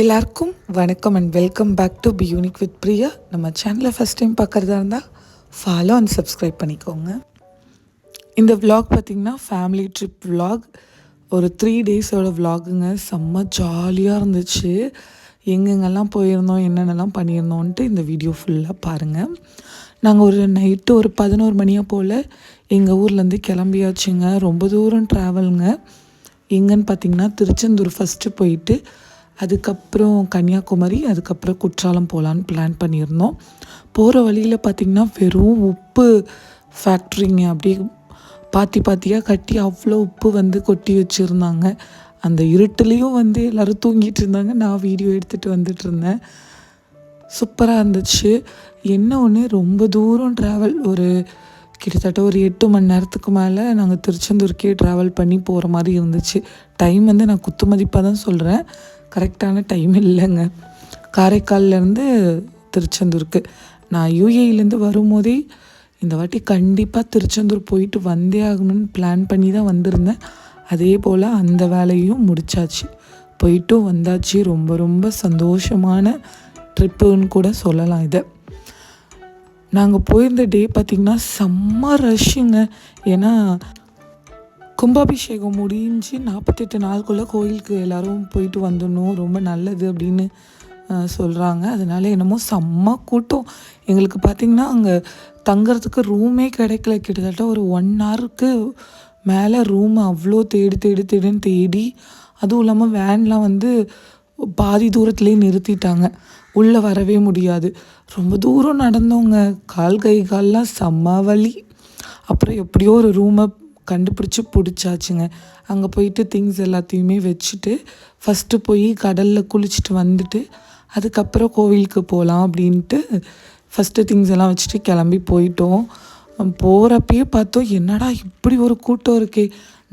எல்லாருக்கும் வணக்கம் and welcome back to be unique with Priya நம்ம சேனலை ஃபஸ்ட் டைம் பார்க்குறதா இருந்தால் ஃபாலோ அண்ட் சப்ஸ்கிரைப் பண்ணிக்கோங்க. இந்த விலாக் பார்த்திங்கன்னா ஃபேமிலி ட்ரிப் விலாக் ஒரு த்ரீ டேஸோட விலாகுங்க செம்ம ஜாலியாக இருந்துச்சு. எங்கெங்கெல்லாம் போயிருந்தோம் என்னென்னலாம் பண்ணியிருந்தோன்ட்டு இந்த வீடியோ ஃபுல்லாக பாருங்கள் நாங்கள் ஒரு நைட்டு ஒரு பதினோரு மணியை போல் எங்கள் ஊர்லேருந்து கிளம்பியாச்சுங்க. ரொம்ப தூரம் ட்ராவலுங்க எங்கன்னு பார்த்தீங்கன்னா திருச்செந்தூர் ஃபஸ்ட்டு போயிட்டு அதுக்கப்புறம் கன்னியாகுமரி அதுக்கப்புறம் குற்றாலம் போகலான்னு பிளான் பண்ணியிருந்தோம். போகிற வழியில் பார்த்திங்கன்னா வெறும் உப்பு ஃபேக்ட்ரிங்க அப்படியே பாத்தி பாத்தியாக கட்டி அவ்வளோ உப்பு வந்து கொட்டி வச்சுருந்தாங்க. அந்த இருட்டுலேயும் வந்து எல்லோரும் தூங்கிட்டு இருந்தாங்க. நான் வீடியோ எடுத்துகிட்டு வந்துட்டு இருந்தேன். சூப்பராக இருந்துச்சு. என்ன ஒன்று ரொம்ப தூரம் ட்ராவல் ஒரு கிட்டத்தட்ட ஒரு எட்டு மணி நேரத்துக்கு மேலே நாங்கள் திருச்செந்தூருக்கே ட்ராவல் பண்ணி போகிற மாதிரி இருந்துச்சு. டைம் வந்து நான் குத்து மதிப்பாக தான் சொல்கிறேன் கரெக்டான டைம் இல்லைங்க. காரைக்கால்லேருந்து திருச்செந்தூருக்கு. நான் யூஏயிலேருந்து வரும்போதே இந்த வாட்டி கண்டிப்பாக திருச்செந்தூர் போயிட்டு வந்தே ஆகணும்னு பிளான் பண்ணி தான் வந்திருந்தேன். அதே போல் அந்த வேலையும் முடிச்சாச்சு. போயிட்டும் வந்தாச்சு. ரொம்ப ரொம்ப சந்தோஷமான ட்ரிப்புன்னு கூட சொல்லலாம் இதை. நாங்கள் போயிருந்த டே பார்த்திங்கன்னா செம்ம ரஷ்ஷுங்க ஏன்னா கும்பாபிஷேகம் முடிஞ்சு நாற்பத்தெட்டு நாளுக்குள்ளே கோயிலுக்கு எல்லோரும் போயிட்டு வந்துடணும் ரொம்ப நல்லது அப்படின்னு சொல்கிறாங்க அதனால என்னமோ செம்ம கூட்டம். எங்களுக்கு பார்த்திங்கன்னா அங்கே தங்குறதுக்கு ரூமே கிடைக்கல. கிட்டத்தட்ட ஒரு ஒன் ஹவருக்கு மேலே ரூம் அவ்வளோ தேடி தேடி தேடின்னு தேடி அதுவும் இல்லாமல் வேன்லாம் வந்து பாதி தூரத்துலேயே நிறுத்திட்டாங்க. உள்ளே வரவே முடியாது. ரொம்ப தூரம் நடந்தவங்க. கால் கை கால்லாம் செம்ம வலி. அப்புறம் எப்படியோ ஒரு ரூமை கண்டுபிடிச்சி பிடிச்சாச்சுங்க. அங்கே போயிட்டு திங்ஸ் எல்லாத்தையுமே வச்சுட்டு ஃபஸ்ட்டு போய் கடலில் குளிச்சுட்டு வந்துட்டு அதுக்கப்புறம் கோவிலுக்கு போகலாம் அப்படின்ட்டு ஃபஸ்ட்டு திங்ஸ் எல்லாம் வச்சுட்டு கிளம்பி போயிட்டோம். போகிறப்பயே பார்த்தோம் என்னடா இப்படி ஒரு கூட்டம் இருக்கே.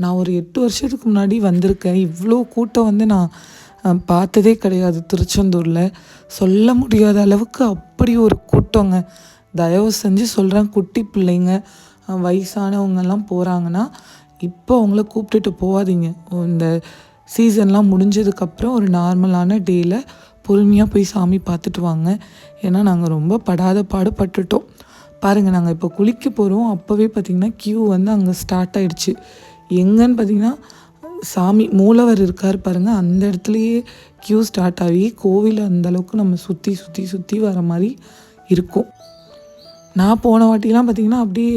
நான் ஒரு எட்டு வருஷத்துக்கு முன்னாடி வந்திருக்கேன். இவ்வளோ கூட்டம் வந்து நான் பார்த்ததே கிடையாது திருச்செந்தூரில். சொல்ல முடியாத அளவுக்கு அப்படி ஒரு கூட்டங்க. தயவு செஞ்சு சொல்கிறேன் குட்டி பிள்ளைங்க. வயசானவங்கெல்லாம் போகிறாங்கன்னா இப்போ அவங்கள கூப்பிட்டுட்டு போகாதீங்க. இந்த சீசன்லாம் முடிஞ்சதுக்கப்புறம் ஒரு நார்மலான டேயில் பொறுமையாக போய் சாமி பார்த்துட்டு வாங்க. ஏன்னா நாங்கள் ரொம்ப படாத பாடுபட்டுட்டோம். பாருங்கள் நாங்கள் இப்போ குளிக்க போகிறோம் அப்போவே பார்த்திங்கன்னா க்யூ வந்து அங்கே ஸ்டார்ட் ஆகிடுச்சு எங்கன்னு பார்த்தீங்கன்னா சாமி மூலவர் இருக்கார் பாருங்கள் அந்த இடத்துலையே க்யூ ஸ்டார்ட் ஆகி கோவில் அந்த அளவுக்கு நம்ம சுற்றி சுற்றி சுற்றி வர மாதிரி இருக்கும். நான் போன வாட்டிலாம் பார்த்தீங்கன்னா அப்படியே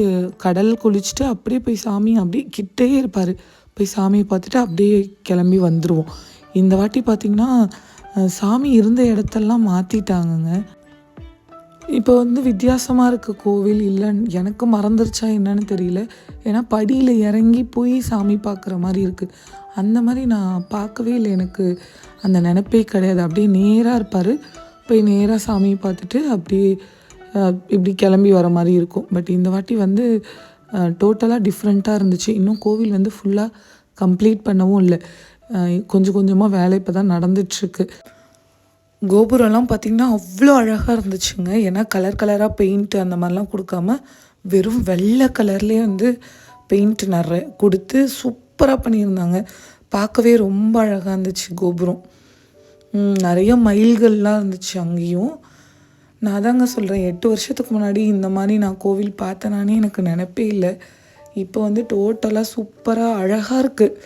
கடல் குளிச்சுட்டு அப்படியே போய் சாமி அப்படியே கிட்டே இருப்பார். போய் சாமியை பார்த்துட்டு அப்படியே கிளம்பி வந்துடுவோம் இந்த வாட்டி பார்த்தீங்கன்னா சாமி இருந்த இடத்தெல்லாம் மாற்றிட்டாங்கங்க இப்போ வந்து வித்தியாசமாக இருக்க கோவில் இல்லைன்னு எனக்கு மறந்துருச்சா என்னன்னு தெரியல. ஏன்னா படியில் இறங்கி போய் சாமி பார்க்குற மாதிரி இருக்குது அந்த மாதிரி நான் பார்க்கவே இல்லை. எனக்கு அந்த நினப்பே கிடையாது. அப்படியே நேராக இருப்பார். போய் நேராக சாமியை பார்த்துட்டு அப்படியே இப்படி கிளம்பி வர மாதிரி இருக்கும். பட் இந்த வாட்டி வந்து டோட்டலாக டிஃப்ரெண்ட்டாக இருந்துச்சு. இன்னும் கோவில் வந்து ஃபுல்லாக கம்ப்ளீட் பண்ணவும் இல்லை. கொஞ்சம் கொஞ்சமாக வேலை இப்போ தான் நடந்துட்டுருக்கு. கோபுரம்லாம் பார்த்திங்கன்னா அவ்வளோ அழகாக இருந்துச்சுங்க. ஏன்னா கலர் கலராக பெயிண்ட்டு அந்த மாதிரிலாம் கொடுக்காம வெறும் வெள்ளை கலர்லேயே வந்து பெயிண்ட் நிறைய கொடுத்து சூப்பராக பண்ணியிருந்தாங்க. பார்க்கவே ரொம்ப அழகாக இருந்துச்சு கோபுரம். நிறைய மயில்கள்லாம் இருந்துச்சு அங்கேயும். நான் தாங்க சொல்கிறேன் எட்டு வருஷத்துக்கு முன்னாடி இந்த மாதிரி நான் கோவில் பார்த்தேனானே எனக்கு நினப்பே இல்லை. இப்போ வந்து டோட்டலாக சூப்பராக அழகாக இருக்குது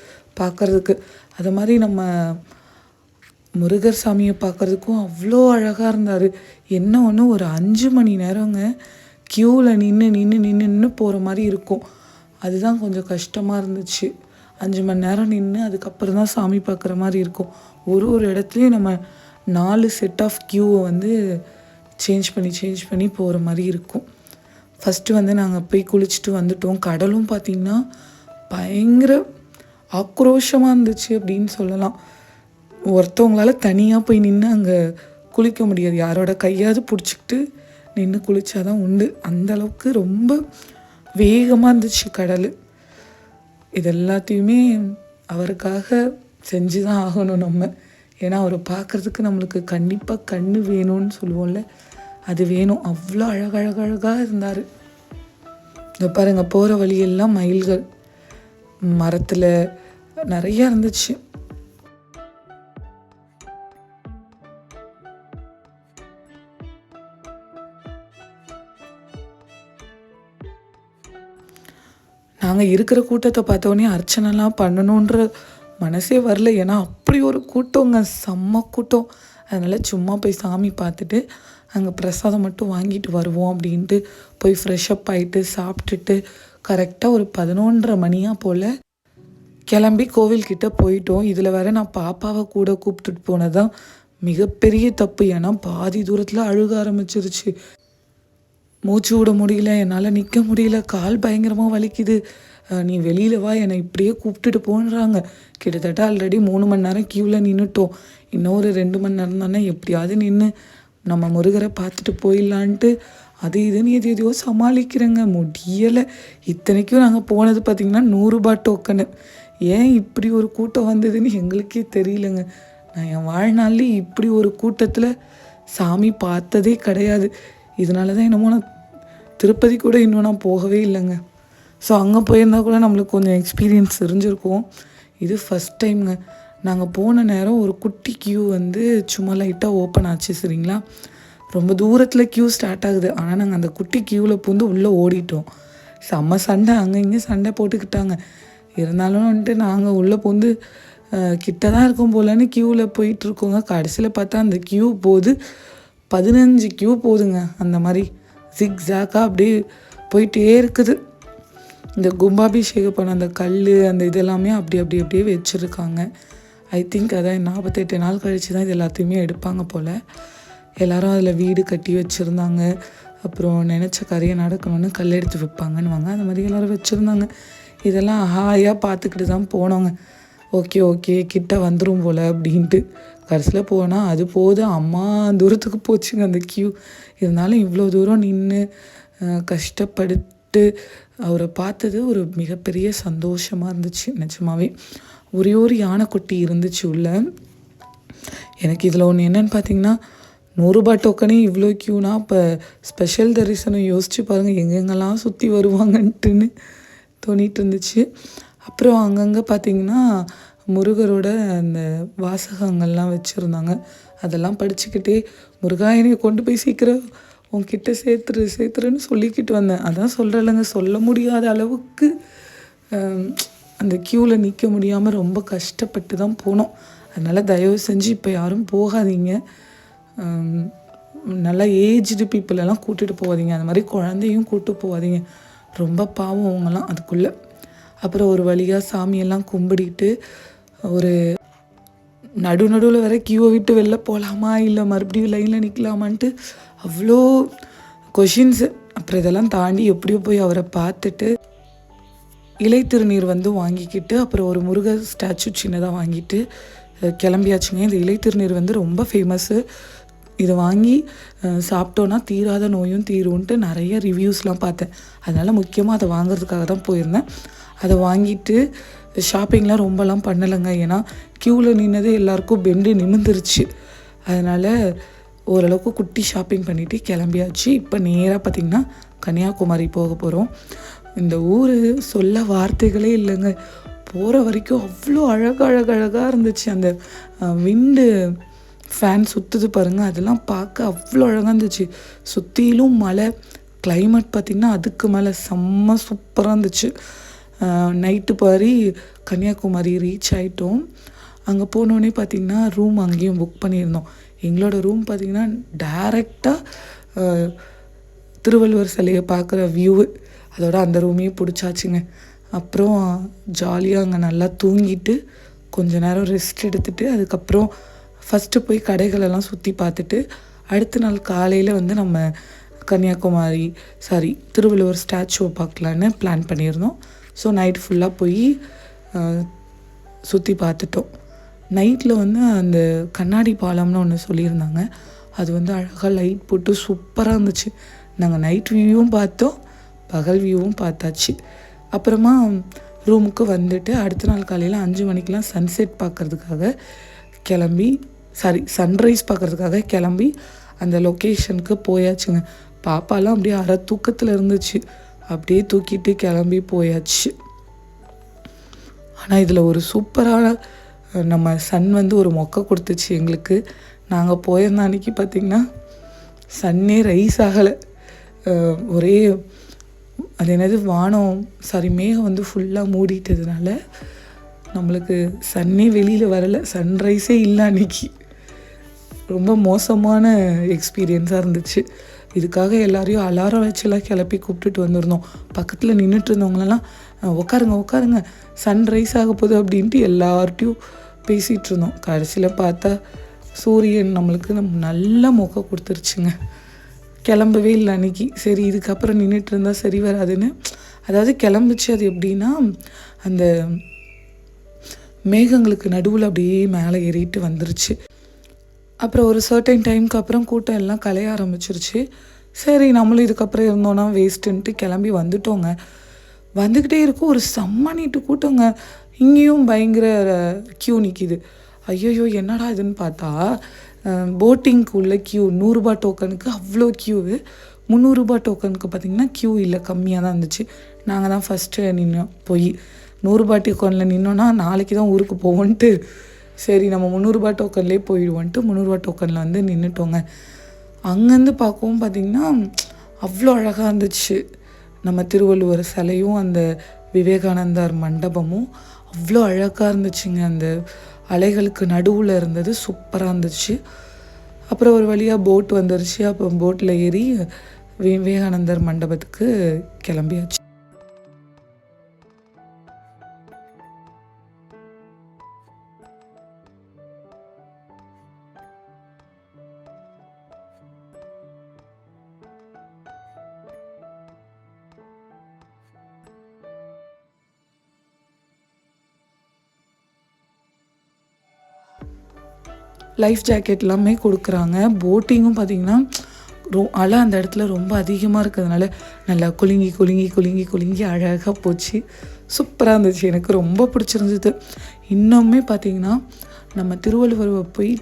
பார்க்குறதுக்கு. அது மாதிரி நம்ம முருகர் சாமியை பார்க்குறதுக்கும் அவ்வளோ அழகாக இருந்தார். என்ன ஒன்று ஒரு அஞ்சு மணி நேரங்க க்யூவில் நின்று நின்று நின்று நின்று போகிற மாதிரி இருக்கும். அதுதான் கொஞ்சம் கஷ்டமாக இருந்துச்சு. அஞ்சு மணி நேரம் நின்று அதுக்கப்புறம் தான் சாமி பார்க்குற மாதிரி இருக்கும். ஒரு ஒரு இடத்துலையும் நம்ம நாலு செட் ஆஃப் க்யூவை வந்து சேஞ்ச் பண்ணி சேஞ்ச் பண்ணி போகிற மாதிரி இருக்கும். ஃபஸ்ட்டு வந்து நாங்கள் போய் குளிச்சுட்டு வந்துட்டோம். கடலும் பார்த்திங்கன்னா பயங்கர ஆக்ரோஷமாக இருந்துச்சு அப்படின்னு சொல்லலாம். ஒருத்தவங்களால தனியாக போய் நின்று அங்கே குளிக்க முடியாது. யாரோட கையாவது பிடிச்சிக்கிட்டு நின்று குளித்தாதான் உண்டு. அந்தளவுக்கு ரொம்ப வேகமாக இருந்துச்சு கடல். இது எல்லாத்தையுமே அவருக்காக செஞ்சு தான் ஆகணும் நம்ம. ஏன்னா அவரை பார்க்குறதுக்கு நம்மளுக்கு கண்டிப்பாக கண்ணு வேணும்னு சொல்லுவோம்ல. அது வேணும். அவ்வளோ அழகழகழகாக இருந்தார். இதை பாருங்கள் போகிற வழியெல்லாம் மயில்கள். மரத்தில் நிறையா இருந்துச்சு. நாங்கள் இருக்கிற கூட்டத்தை பார்த்தோன்னே அர்ச்சனைலாம் பண்ணணுன்ற மனசே வரல. ஏன்னா அப்படி ஒரு கூட்டங்க. செம்ம கூட்டம். அதனால் சும்மா போய் சாமி பார்த்துட்டு அங்கே பிரசாதம் மட்டும் வாங்கிட்டு வருவோம் அப்படின்ட்டு போய் ஃப்ரெஷ்அப் ஆகிட்டு சாப்பிட்டுட்டு கரெக்டாக ஒரு பதினொன்றரை மணியாக போல் கிளம்பி கோவில்கிட்ட போயிட்டோம். இதில் வேற நான் பாப்பாவை கூட கூப்பிட்டுட்டு போனது தான் மிகப்பெரிய தப்பு. ஏன்னா பாதி தூரத்தில் அழுக ஆரம்பிச்சிருச்சு. மூச்சு விட முடியல என்னால் நிற்க முடியல கால் பயங்கரமாக வலிக்குது. நீ வெளியில் வா என்னை இப்படியே கூப்பிட்டுட்டு போன்றாங்க. கிட்டத்தட்ட ஆல்ரெடி மூணு மணி நேரம் க்யூவில் நின்றுட்டோம் இன்னும் ஒரு ரெண்டு மணி நேரம் தானே எப்படியாவது நின்று நம்ம முருகரை பார்த்துட்டு போயிடலான்ட்டு அது இதுன்னு எது எதையோ சமாளிக்கிறேங்க. முடியலை. இத்தனைக்கும் நாங்கள் போனது பார்த்திங்கன்னா நூறுரூபா டோக்கனு ஏன் இப்படி ஒரு கூட்டம் வந்ததுன்னு எங்களுக்கே தெரியலங்க. நான் என் வாழ்நாள்லேயே இப்படி ஒரு கூட்டத்தில் சாமி பார்த்ததே கிடையாது. இதனால தான் என்னமோ நான் திருப்பதி கூட இன்னும் நான் போகவே இல்லைங்க. ஸோ அங்கே போயிருந்தா கூட நம்மளுக்கு கொஞ்சம் எக்ஸ்பீரியன்ஸ் தெரிஞ்சிருக்கும் இது ஃபஸ்ட் டைம்ங்க நாங்கள் போன நேரம் ஒரு குட்டி கியூ வந்து சும்மா லைட்டாக ஓப்பன் ஆச்சு சரிங்களா? ரொம்ப தூரத்தில் கியூ ஸ்டார்ட் ஆகுது. ஆனால் நாங்கள் அந்த குட்டி கியூவில் பூந்து உள்ளே ஓடிட்டோம். செம்ம சண்டை. அங்கே இங்கே சண்டை போட்டுக்கிட்டாங்க. இருந்தாலும் வந்துட்டு நாங்கள் உள்ளே பூந்து கிட்ட தான் இருக்கும் போலன்னு க்யூவில் போயிட்டுருக்கோங்க. கடைசியில் பார்த்தா அந்த கியூ போகுது பதினஞ்சு கியூ போகுதுங்க அந்த மாதிரி ஜிக் ஜாக்காக அப்படியே போயிட்டே இருக்குது. இந்த கும்பாபிஷேகம் பண்ண அந்த கல் அந்த இதெல்லாமே அப்படி அப்படி அப்படியே வச்சுருக்காங்க. ஐ திங்க் அதான் நாற்பத்தெட்டு நாள் கழித்து தான் இது எல்லாத்தையுமே எடுப்பாங்க போல். எல்லாரும் அதில் வீடு கட்டி வச்சுருந்தாங்க. அப்புறம் நினச்ச கரையை நடக்கணும்னு கல் எடுத்து வைப்பாங்கன்னு வாங்க. அந்த மாதிரி எல்லோரும் வச்சுருந்தாங்க. இதெல்லாம் ஹாயாக பார்த்துக்கிட்டு தான் போனோங்க. ஓகே ஓகே கிட்ட வந்துடும் போல் அப்படின்ட்டு. கடைசியில் போனால் அது போது அம்மா தூரத்துக்கு போச்சுங்க அந்த க்யூ இருந்தாலும் இவ்வளோ தூரம் நின்று கஷ்டப்பட்டு அவரை பார்த்தது ஒரு மிகப்பெரிய சந்தோஷமாக இருந்துச்சு நிஜமாவே. ஒரே ஒரு யானைக்குட்டி இருந்துச்சு உள்ள. எனக்கு இதில் ஒன்று என்னன்னு பார்த்தீங்கன்னா நூறுரூபா டோக்கனே இவ்வளோ க்யூனா இப்போ ஸ்பெஷல் தரிசனம் யோசிச்சு பாருங்கள் எங்கெங்கெல்லாம் சுற்றி வருவாங்கன்ட்டுன்னு தோணிட்டு இருந்துச்சு. அப்புறம் அங்கங்கே பார்த்தீங்கன்னா முருகரோட அந்த வாசகங்கள்லாம் வச்சுருந்தாங்க. அதெல்லாம் படிச்சுக்கிட்டே முருகா என்னை கொண்டு போய் சீக்கிரம் உன்கிட்ட சேர்த்துரு சேர்த்துருன்னு சொல்லிக்கிட்டு வந்தேன். அதான் சொல்கிறேன்லங்க சொல்ல முடியாத அளவுக்கு அந்த க்யூவில் நிற்க முடியாமல் ரொம்ப கஷ்டப்பட்டு தான் போனோம். அதனால் தயவு செஞ்சு இப்போ யாரும் போகாதீங்க. நல்லா ஏஜ்டு பீப்புளெல்லாம் கூட்டிகிட்டு போகாதீங்க. அந்த மாதிரி குழந்தையும் கூட்டு போகாதீங்க. ரொம்ப பாவம் அவங்கெல்லாம் அதுக்குள்ளே. அப்புறம் ஒரு வழியாக சாமியெல்லாம் கும்பிடிட்டு ஒரு நடு நடுவில் வேற கியூவை விட்டு வெளில போகலாமா இல்லை மறுபடியும் லைனில் நிற்கலாமான்ட்டு அவ்வளோ கொஷின்ஸு அப்புறம் இதெல்லாம் தாண்டி எப்படியோ போய் அவரை பார்த்துட்டு இலை திருநீர் வந்து வாங்கிக்கிட்டு அப்புறம் ஒரு முருகர் ஸ்டாச்சு சின்னதாக வாங்கிட்டு கிளம்பியாச்சுங்க. இந்த இலை திருநீர் வந்து ரொம்ப ஃபேமஸ்ஸு இதை வாங்கி சாப்பிட்டோன்னா தீராத நோயும் தீரும்ன்ட்டு நிறைய ரிவ்யூஸ்லாம் பார்த்தேன். அதனால் முக்கியமாக அதை வாங்குறதுக்காக தான் போயிருந்தேன். அதை வாங்கிட்டு ஷாப்பிங்லாம் ரொம்பலாம் பண்ணலைங்க. ஏன்னா க்யூவில் நின்னது எல்லாருக்கும் பெண்டு நிமிந்துருச்சு அதனால் ஓரளவுக்கு குட்டி ஷாப்பிங் பண்ணிவிட்டு கிளம்பியாச்சு. இப்போ நேராக பார்த்திங்கன்னா கன்னியாகுமரி போக போகிறோம் இந்த ஊர் சொல்ல வார்த்தைகளே இல்லைங்க. போகிற வரைக்கும் அவ்வளோ அழகழகழகாக இருந்துச்சு. அந்த விண்டு ஃபேன் சுற்றுது பாருங்கள் அதெல்லாம் பார்க்க அவ்வளோ அழகாக இருந்துச்சு. சுற்றிலும் மலை கிளைமேட் பார்த்திங்கன்னா அதுக்கு மேலே செம்ம சூப்பராக இருந்துச்சு. நைட்டு பாரி கன்னியாகுமரி ரீச் ஆகிட்டோம் அங்கே போனோடனே பார்த்திங்கன்னா ரூம் அங்கேயும் புக் பண்ணியிருந்தோம். எங்களோட ரூம் பார்த்திங்கன்னா டைரெக்டாக திருவள்ளுவர் சிலையை பார்க்குற வியூவு அதோட அந்த ரூமையும் பிடிச்சாச்சுங்க. அப்புறம் ஜாலியாக அங்கே நல்லா தூங்கிட்டு கொஞ்ச நேரம் ரெஸ்ட் எடுத்துட்டு அதுக்கப்புறம் ஃபஸ்ட்டு போய் கடைகளெல்லாம் சுற்றி பார்த்துட்டு அடுத்த நாள் காலையில் வந்து நம்ம கன்னியாகுமரி சாரி திருவள்ளுவர் ஸ்டாச்சுவை பார்க்கலான்னு பிளான் பண்ணியிருந்தோம். ஸோ நைட் ஃபுல்லாக போய் சுற்றி பார்த்துட்டோம். நைட்டில் வந்து அந்த கண்ணாடி பாலம்னு ஒன்று சொல்லியிருந்தாங்க. அது வந்து அழகாக லைட் போட்டு சூப்பராக இருந்துச்சு. நாங்கள் நைட் வியூவும் பார்த்தோம். பகல் வியூவும் பார்த்தாச்சு. அப்புறமா ரூமுக்கு வந்துட்டு அடுத்த நாள் காலையில் அஞ்சு மணிக்கெலாம் சன்செட் பார்க்கறதுக்காக கிளம்பி சாரி சன்ரைஸ் பார்க்குறதுக்காக கிளம்பி அந்த லொக்கேஷனுக்கு போயாச்சுங்க. பாப்பாலாம் அப்படியே அரை தூக்கத்தில் இருந்துச்சு. அப்படியே தூக்கிட்டு கிளம்பி போயாச்சு. ஆனால் இதில் ஒரு சூப்பரான நம்ம சன் வந்து ஒரு மொக்கை கொடுத்துச்சு எங்களுக்கு. நாங்கள் போயிருந்த அன்னைக்கு பார்த்திங்கன்னா சன்னே ரைஸ் ஆகலை. ஒரே அது என்னது வானம் சாரி மேகம் வந்து ஃபுல்லாக மூடிட்டதுனால நம்மளுக்கு சன்னே வெளியில் வரலை சன்ரைஸே இல்லை அன்னைக்கு. ரொம்ப மோசமான எக்ஸ்பீரியன்ஸாக இருந்துச்சு. இதுக்காக எல்லாரையும் அலாரம் வச்சுலாம் கிளப்பி கூப்பிட்டுட்டு வந்திருந்தோம். பக்கத்தில் நின்றுட்டு இருந்தவங்களெல்லாம் உட்காருங்க உட்காருங்க சன்ரைஸ் ஆக போகுது அப்படின்ட்டு எல்லார்ட்டையும் பேசிகிட்டு இருந்தோம். கடைசியில் பார்த்தா சூரியன் நம்மளுக்கு நம்ம நல்ல மொக்க கொடுத்துருச்சுங்க. கிளம்பவே இல்லை அன்னைக்கு. சரி இதுக்கப்புறம் நின்றுட்டு இருந்தால் சரி வராதுன்னு. அதாவது கிளம்புச்சு அது எப்படின்னா அந்த மேகங்களுக்கு நடுவில் அப்படியே மேலே ஏறிட்டு வந்துருச்சு. அப்புறம் ஒரு சர்டைன் டைமுக்கு அப்புறம் கூட்டம் எல்லாம் கலைய ஆரம்பிச்சிருச்சு. சரி நம்மளும் இதுக்கப்புறம் இருந்தோன்னா வேஸ்ட்டுன்ட்டு கிளம்பி வந்துட்டோங்க. வந்துக்கிட்டே இருக்கும். ஒரு செம்ம நீட்டு கூட்டங்க. இங்கேயும் பயங்கர க்யூ நிற்கிது ஐயோ என்னடா இதுன்னு பார்த்தா போட்டிங்க்கு உள்ள க்யூ நூறுரூபா டோக்கனுக்கு அவ்வளோ க்யூவு முந்நூறுரூபா டோக்கனுக்கு பார்த்திங்கன்னா க்யூ இல்லை கம்மியாக தான் இருந்துச்சு. நாங்கள் தான் ஃபஸ்ட்டு நின்னோம் போய் நூறுரூபா டோக்கனில் நின்னோன்னா நாளைக்கு தான் ஊருக்கு போவோன்ட்டு. சரி நம்ம முந்நூறுரூபா டோக்கன்லேயே போயிடுவோன்ட்டு முந்நூறுரூபா டோக்கனில் வந்து நின்றுட்டோங்க அங்கேருந்து பார்க்கவும் பார்த்திங்கன்னா அவ்வளோ அழகாக இருந்துச்சு. நம்ம திருவள்ளுவர் சிலையும் அந்த விவேகானந்தர் மண்டபமும் அவ்வளோ அழகாக இருந்துச்சுங்க. அந்த அலைகளுக்கு நடுவில் இருந்தது சூப்பராக இருந்துச்சு. அப்புறம் ஒரு வழியாக போட் வந்துருச்சு. அப்போ போட்டில் ஏறி விவேகானந்தர் மண்டபத்துக்கு கிளம்பியாச்சு. லைஃப் ஜாக்கெட் எல்லாமே கொடுக்குறாங்க. போட்டிங்கும் பார்த்தீங்கன்னா ரோ அலை அந்த இடத்துல ரொம்ப அதிகமாக இருக்கிறதுனால நல்லா குலுங்கி குலுங்கி குலுங்கி குலுங்கி அழகாக போச்சு. சூப்பராக இருந்துச்சு. எனக்கு ரொம்ப பிடிச்சிருந்தது. இன்னுமே பார்த்தீங்கன்னா நம்ம திருவள்ளுவரை போய்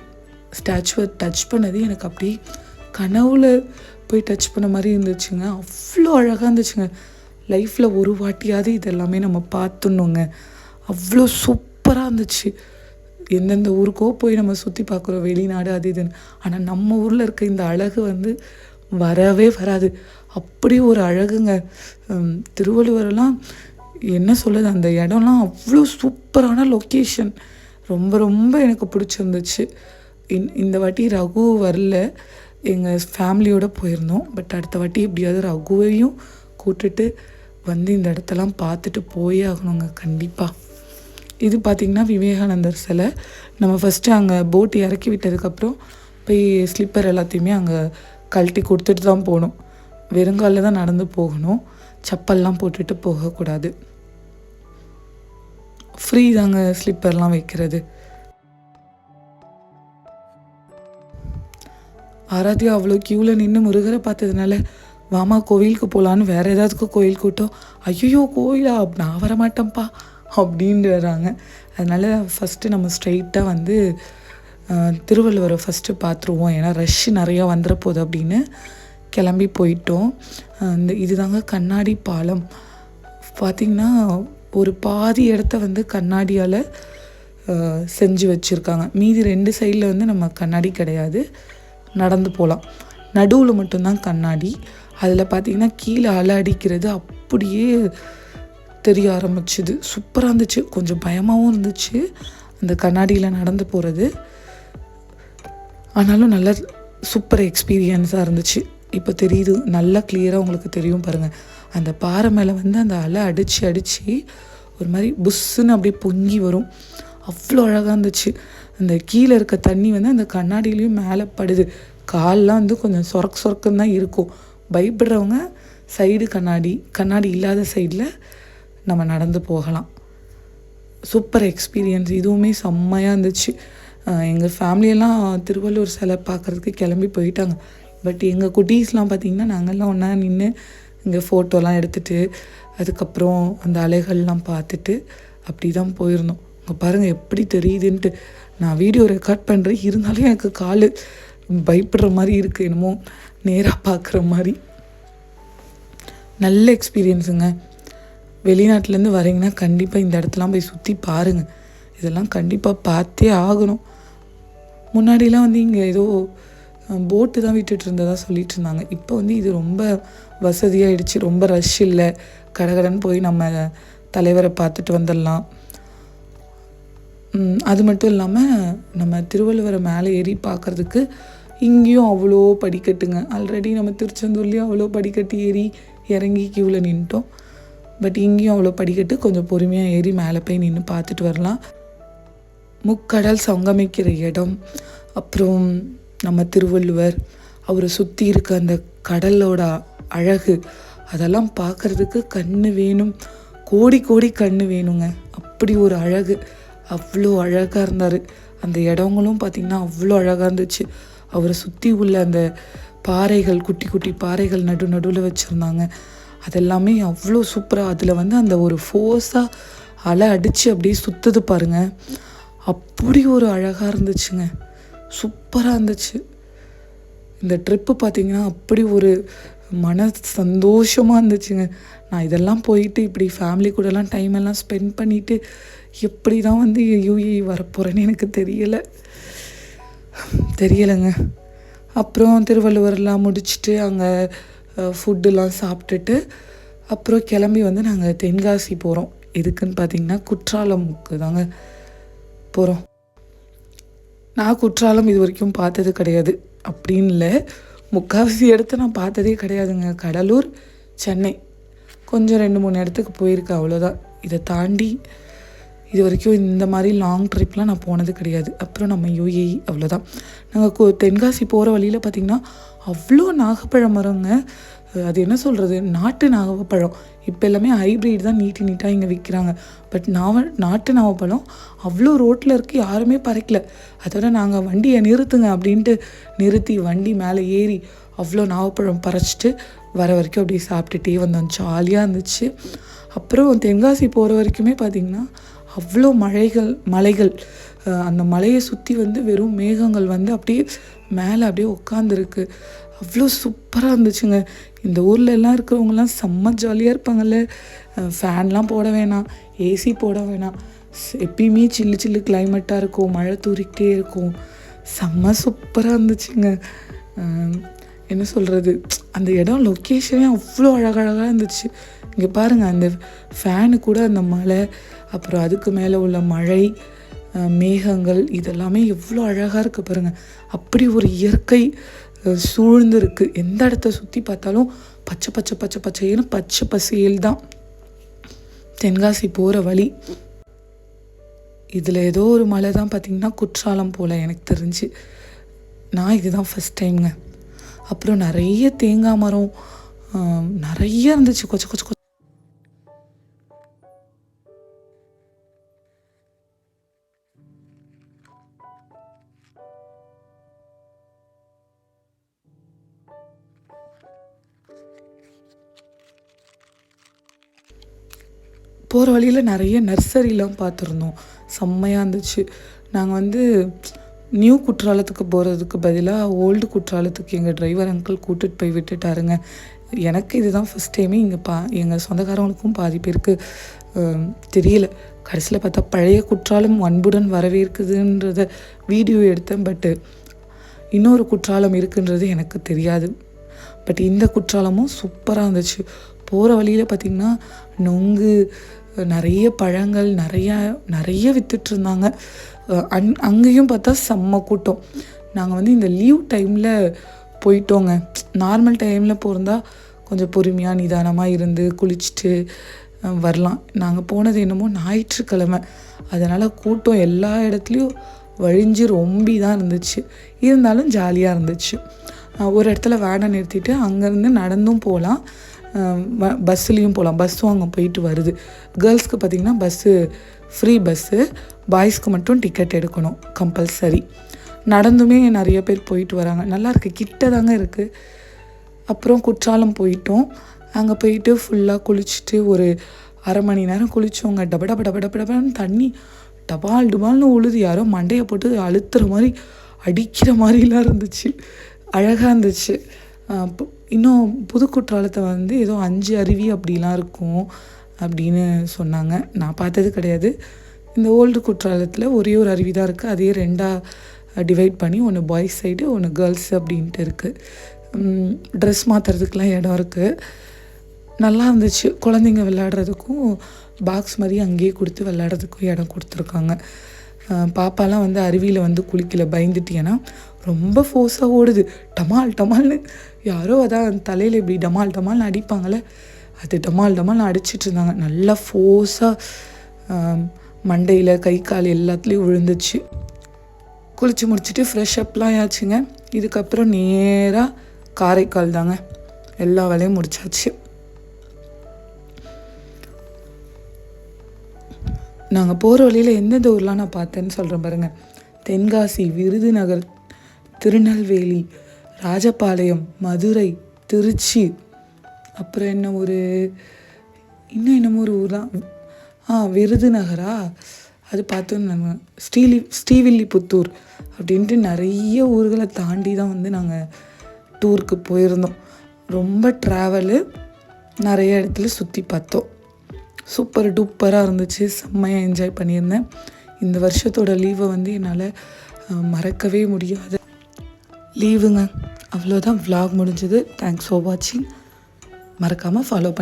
ஸ்டாச்சுவை டச் பண்ணது எனக்கு அப்படியே கனவுல போய் டச் பண்ண மாதிரி இருந்துச்சுங்க. அவ்வளோ அழகாக இருந்துச்சுங்க. லைஃப்பில் ஒரு வாட்டியாவது இதெல்லாமே நம்ம பார்த்துணுங்க அவ்வளோ சூப்பராக இருந்துச்சு. எந்தெந்த ஊருக்கோ போய் நம்ம சுற்றி பார்க்குறோம் வெளிநாடு அது இதுன்னு. ஆனால் நம்ம ஊரில் இருக்க இந்த அழகு வந்து வரவே வராது. அப்படி ஒரு அழகுங்க. திருவள்ளுவரெல்லாம் என்ன சொல்லுது அந்த இடம்லாம் அவ்வளோ சூப்பரான லொக்கேஷன் ரொம்ப ரொம்ப எனக்கு பிடிச்சிருந்துச்சு. இன் இந்த வாட்டி ரகு வரல. எங்கள் ஃபேமிலியோடு போயிருந்தோம். பட் அடுத்த வாட்டி எப்படியாவது ரகுவையும் கூட்டுட்டு வந்து இந்த இடத்தெல்லாம் பார்த்துட்டு போயே ஆகணுங்க. கண்டிப்பாக இது பார்த்திங்கன்னா விவேகானந்தர் சிலை. நம்ம ஃபஸ்ட்டு அங்கே போட் இறக்கி விட்டதுக்கப்புறம் போய் ஸ்லிப்பர் எல்லாத்தையுமே அங்கே கழட்டி கொடுத்துட்டு தான் போகணும் வெறுங்காலில் தான் நடந்து போகணும். செப்பல்லாம் போட்டுட்டு போகக்கூடாது. ஃப்ரீ தாங்க ஸ்லிப்பர்லாம் வைக்கிறது. ஆராத்தியா அவ்வளோ க்யூவில் நின்று முருகரை பார்த்ததுனால வாமா கோவிலுக்கு போகலான்னு வேற ஏதாவதுக்கு கோயில் கூட்டம். ஐயோ கோயிலா நான் வர மாட்டேன்ப்பா அப்படின்ட்டு வராங்க. அதனால் ஃபஸ்ட்டு நம்ம ஸ்ட்ரைட்டாக வந்து திருவள்ளுவரை ஃபஸ்ட்டு பார்த்துருவோம் ஏன்னா ரஷ் நிறையா வந்துட போகுது அப்படின்னு கிளம்பி போயிட்டோம். இந்த இதுதாங்க கண்ணாடி பாலம். பார்த்திங்கன்னா ஒரு பாதி இடத்த வந்து கண்ணாடியால் செஞ்சு வச்சுருக்காங்க. மீதி ரெண்டு சைடில் வந்து நம்ம கண்ணாடி கிடையாது. நடந்து போகலாம் நடுவில் மட்டும்தான் கண்ணாடி. அதில் பார்த்திங்கன்னா கீழே அலை அடிக்கிறது அப்படியே தெரிய ஆரம்பிச்சுது. சூப்பராக இருந்துச்சு. கொஞ்சம் பயமாகவும் இருந்துச்சு. அந்த கண்ணாடியில் நடந்து போகிறது ஆனாலும் நல்ல சூப்பர் எக்ஸ்பீரியன்ஸாக இருந்துச்சு. இப்போ தெரியுது. நல்லா கிளியராக உங்களுக்கு தெரியும் பாருங்கள் அந்த பாறை மேலே வந்து அந்த அலை அடித்து அடித்து ஒரு மாதிரி புஷ்ஷுன்னு அப்படியே பொங்கி வரும். அவ்வளோ அழகாக இருந்துச்சு. அந்த கீழே இருக்க தண்ணி வந்து அந்த கண்ணாடியிலையும் மேலே படுது. கால்லாம் வந்து கொஞ்சம் சொரக்கு சொரக்குன்னு தான் இருக்கும். பயப்படுறவங்க சைடு கண்ணாடி கண்ணாடி இல்லாத சைடில் நம்ம நடந்து போகலாம். சூப்பர் எக்ஸ்பீரியன்ஸ் இதுவுமே செம்மையாக இருந்துச்சு. எங்கள் ஃபேமிலியெல்லாம் திருவள்ளூர் சிலை பார்க்குறதுக்கு கிளம்பி போயிட்டாங்க. பட் எங்கள் குட்டீஸ்லாம் பார்த்திங்கன்னா நாங்கள்லாம் ஒன்றா நின்று இங்கே ஃபோட்டோலாம் எடுத்துகிட்டு அதுக்கப்புறம் அந்த அலைகள்லாம் பார்த்துட்டு அப்படி தான் போயிருந்தோம். அங்கே பாருங்கள் எப்படி தெரியுதுன்ட்டு. நான் வீடியோ ரெக்கார்ட் பண்ணுறேன் இருந்தாலும் எனக்கு கால் பயப்படுற மாதிரி இருக்குது என்னமோ நேராக பார்க்குற மாதிரி. நல்ல எக்ஸ்பீரியன்ஸுங்க வெளிநாட்டிலேருந்து வரீங்கன்னா கண்டிப்பாக இந்த இடத்தெல்லாம் போய் சுற்றி பாருங்கள் இதெல்லாம் கண்டிப்பாக பார்த்தே ஆகணும். முன்னாடிலாம் வந்து இங்கே ஏதோ போட்டு தான் விட்டுட்டு இருந்ததா சொல்லிட்டு இருந்தாங்க. இப்போ வந்து இது ரொம்ப வசதியாகிடுச்சு ரொம்ப ரஷ் இல்லை. கடகடன்னு போய் நம்ம தலைவரை பார்த்துட்டு வந்துடலாம். அது மட்டும் இல்லாமல் நம்ம திருவள்ளுவரை மேலே ஏறி பார்க்கறதுக்கு இங்கேயும் அவ்வளோ படிக்கட்டுங்க. ஆல்ரெடி நம்ம திருச்செந்தூர்லேயும் அவ்வளோ படிக்கட்டு ஏறி இறங்கி க்யூவில் நின்ட்டோம். பட் இங்கேயும் அவ்வளோ படிக்கட்டு கொஞ்சம் பொறுமையாக ஏறி மேலே போய் நின்று பார்த்துட்டு வரலாம். முக்கடல் சங்கமிக்கிற இடம். அப்புறம் நம்ம திருவள்ளுவர் அவரை சுற்றி இருக்க அந்த கடலோட அழகு அதெல்லாம் பார்க்கறதுக்கு கண் வேணும். கோடி கோடி கண் வேணுங்க. அப்படி ஒரு அழகு. அவ்வளோ அழகாக இருந்தார். அந்த இடங்களும் பார்த்திங்கன்னா அவ்வளோ அழகாக இருந்துச்சு. அவரை சுற்றி உள்ள அந்த பாறைகள் குட்டி குட்டி பாறைகள் நடு நடுவில் வச்சுருந்தாங்க. அதெல்லாமே அவ்வளோ சூப்பராக அதில் வந்து அந்த ஒரு ஃபோர்ஸாக அலை அடித்து அப்படியே சுற்றுது பாருங்க. அப்படி ஒரு அழகாக இருந்துச்சுங்க. சூப்பராக இருந்துச்சு. இந்த ட்ரிப்பு பார்த்தீங்கன்னா அப்படி ஒரு மன சந்தோஷமாக இருந்துச்சுங்க. நான் இதெல்லாம் போயிட்டு இப்படி ஃபேமிலி கூடலாம் டைம் எல்லாம் ஸ்பெண்ட் பண்ணிவிட்டு எப்படி தான் வந்து யூஏ வரப்போகிறேன்னு எனக்கு தெரியலை. தெரியலைங்க. அப்புறம் திருவள்ளுவர்லாம் முடிச்சுட்டு அங்கே ஃபுட்டுலாம் சாப்பிட்டுட்டு அப்புறம் கிளம்பி வந்து நாங்கள் தென்காசி போகிறோம் எதுக்குன்னு பார்த்தீங்கன்னா குற்றாலமுக்கு தாங்க போகிறோம் நான் குற்றாலம் இது வரைக்கும் பார்த்தது கிடையாது. அப்படின்னு இல்லை. முக்கால்வாசி இடத்த நான் பார்த்ததே கிடையாதுங்க. கடலூர் சென்னை. கொஞ்சம் ரெண்டு மூணு இடத்துக்கு போயிருக்கேன் அவ்வளோதான் இதை தாண்டி இது வரைக்கும் இந்த மாதிரி லாங் ட்ரிப்லாம் நான் போனது கிடையாது. அப்புறம் நம்ம யூஏஇ அவ்வளோதான் நாங்கள் தென்காசி போகிற வழியில் பார்த்திங்கன்னா அவ்வளோ நாகப்பழம் மரங்க. அது என்ன சொல்கிறது நாட்டு நாகப்பழம். இப்போ எல்லாமே ஹைப்ரிட் தான் நீட்டி நீட்டாக இங்கே விற்கிறாங்க பட் நாவ நாட்டு நாகப்பழம் அவ்வளோ ரோட்டில் இருக்க யாருமே பறைக்கல. அதோட நாங்கள் வண்டியை நிறுத்துங்க அப்படின்ட்டு நிறுத்தி வண்டி மேலே ஏறி அவ்வளோ நாகப்பழம் பறிச்சிட்டு வர வரைக்கும் அப்படியே சாப்பிட்டுட்டே வந்தோம். ஜாலியாக இருந்துச்சு. அப்புறம் தென்காசி போகிற வரைக்குமே பார்த்திங்கன்னா அவ்வளோ மழைகள் மலைகள். அந்த மலையை சுற்றி வந்து வெறும் மேகங்கள் வந்து அப்படியே மேலே அப்படியே உட்காந்துருக்கு அவ்வளோ சூப்பராக இருந்துச்சுங்க. இந்த ஊரில் எல்லாம் இருக்கிறவங்கலாம் செம்ம ஜாலியாக இருப்பாங்கல்ல. ஃபேன்லாம் போட வேணாம் ஏசி போட வேணாம். எப்பயுமே சில்லு சில்லு கிளைமேட்டாக இருக்கும் மழை தூரிக்கிட்டே இருக்கும். செம்ம சூப்பராக இருந்துச்சுங்க. என்ன சொல்கிறது அந்த இடம் லொக்கேஷனே அவ்வளோ அழகழகாக இருந்துச்சு. இங்கே பாருங்கள் அந்த ஃபேனு கூட அந்த மலை அப்புறம் அதுக்கு மேலே உள்ள மழை மேகங்கள் இதெல்லாமே எவ்வளோ அழகாக இருக்குது பாருங்கள் அப்படி ஒரு இயற்கை சூழ்ந்துருக்கு. எந்த இடத்த சுற்றி பார்த்தாலும் பச்சை பச்சை பச்சை பச்சைன்னு பச்சை பசேல் தான். தென்காசி போகிற வழி. இதில் ஏதோ ஒரு மலை தான் பார்த்திங்கன்னா குற்றாலம் போல் எனக்கு தெரிஞ்சு. நான் இதுதான் ஃபஸ்ட் டைம்ங்க அப்புறம் நிறைய தேங்காய் மரம் நிறைய இருந்துச்சு. கொச்ச கொச்ச கொச்ச போகிற வழியில் நிறைய நர்சரிலாம் பார்த்துருந்தோம். செம்மையாக இருந்துச்சு. நாங்கள் வந்து நியூ குற்றாலத்துக்கு போகிறதுக்கு பதிலாக ஓல்டு குற்றாலத்துக்கு எங்கள் டிரைவர் அங்கிள் கூட்டிகிட்டு போய் விட்டுட்டாருங்க. எனக்கு இதுதான் ஃபஸ்ட் டைமே இங்கே பா எங்கள் சொந்தக்காரங்களுக்கும் பாதி பேருக்கு தெரியல. கடைசியில் பார்த்தா பழைய குற்றாலம் அன்புடன் வரவேற்குதுன்றத வீடியோ எடுத்தேன். பட்டு இன்னொரு குற்றாலம் இருக்குன்றது எனக்கு தெரியாது. பட் இந்த குற்றாலமும் சூப்பராக இருந்துச்சு. போகிற வழியில் பார்த்திங்கன்னா நொங்கு நிறைய பழங்கள் நிறையா நிறைய விற்றுட்ருந்தாங்க அந் அங்கேயும் பார்த்தா செம்ம கூட்டம். நாங்கள் வந்து இந்த லீவ் டைமில் போயிட்டோங்க. நார்மல் டைமில் போயிருந்தா கொஞ்சம் பொறுமையாக நிதானமாக இருந்து குளிச்சுட்டு வரலாம். நாங்கள் போனது என்னமோ ஞாயிற்றுக்கிழமை. அதனால் கூட்டம் எல்லா இடத்துலையும் வழிஞ்சு ரொம்பி தான் இருந்துச்சு. இருந்தாலும் ஜாலியாக இருந்துச்சு. ஒரு இடத்துல வேனை நிறுத்திட்டு அங்கேருந்து நடந்தும் போகலாம். பஸ்ஸுலேயும் போகலாம் பஸ்ஸும் அங்கே போயிட்டு வருது. கேர்ள்ஸ்க்கு பார்த்திங்கன்னா பஸ்ஸு ஃப்ரீ பஸ்ஸு பாய்ஸ்க்கு மட்டும் டிக்கெட் எடுக்கணும் கம்பல்சரி நடந்துமே நிறைய பேர் போயிட்டு வராங்க. நல்லா இருக்குது கிட்ட தாங்க இருக்குது அப்புறம் குற்றாலம் போயிட்டோம். அங்கே போயிட்டு ஃபுல்லாக குளிச்சுட்டு ஒரு அரை மணி நேரம் குளித்தோங்க டப டப டப டப டபன்னு தண்ணி டபால் டுபால்னு உழுது. யாரோ மண்டையை போட்டு அழுத்துற மாதிரி அடிக்கிற மாதிரிலாம் இருந்துச்சு. அழகாக இருந்துச்சு. இன்னும் புது குற்றாலத்தை வந்து ஏதோ அஞ்சு அருவி அப்படிலாம் இருக்கும் அப்படின்னு சொன்னாங்க. நான் பார்த்தது கிடையாது. இந்த ஓல்டு குற்றாலத்தில் ஒரே ஒரு அருவி தான் இருக்குது அதே ரெண்டாக டிவைட் பண்ணி ஒன்று பாய்ஸ் சைடு ஒன்று கேர்ள்ஸ் அப்படின்ட்டு இருக்குது ட்ரெஸ் மாற்றுறதுக்கெலாம் இடம் இருக்குது நல்லா இருந்துச்சு. குழந்தைங்க விளையாடுறதுக்கும் பாக்ஸ் மாதிரி அங்கேயே கொடுத்து விளையாடுறதுக்கும் இடம் கொடுத்துருக்காங்க. பாப்பாலாம் வந்து அருவியில் வந்து குளிக்கல பயந்துட்டேன்னா ரொம்ப ஃபோர்ஸாக ஓடுது. டமால் டமால்னு. யாரோ அதான் தலையில் இப்படி டமால் டமால்னு அடிப்பாங்களே அது டமால் டமால்னு அடிச்சிட்டு இருந்தாங்க. நல்லா ஃபோர்ஸாக மண்டையில் கை கால் எல்லாத்துலேயும் விழுந்துச்சு. குளிச்சு முடிச்சுட்டு ஃப்ரெஷ் அப்லாம் ஆச்சுங்க இதுக்கப்புறம் நேராக காரைக்கால் தாங்க. எல்லா வேலையும் முடிச்சாச்சு. நாங்கள் போகிற வழியில் எந்தெந்த ஊர்லாம் நான் பார்த்தேன்னு சொல்கிறேன் பாருங்கள் தென்காசி விருதுநகர் திருநெல்வேலி ராஜபாளையம் மதுரை திருச்சி. அப்புறம் என்ன ஒரு இன்னும் என்னமோ ஒரு ஊர் தான். ஆ விருதுநகரா? அது பார்த்தோன்னு நாங்கள் ஸ்ரீலி ஸ்ரீவில்லிபுத்தூர் அப்படின்ட்டு நிறைய ஊர்களை தாண்டி தான் வந்து நாங்கள் டூருக்கு போயிருந்தோம். ரொம்ப ட்ராவலு நிறைய இடத்துல சுற்றி பார்த்தோம். சூப்பர் டூப்பராக இருந்துச்சு. செம்மையாக என்ஜாய் பண்ணியிருந்தேன். இந்த வருஷத்தோட லீவை வந்து என்னால் மறக்கவே முடியாது. லீவுங்க அவ்வளோதான் வ்ளாக் முடிஞ்சது. தேங்க்ஸ் ஃபார் வாட்சிங் மறக்காமல் ஃபாலோ பண்ணி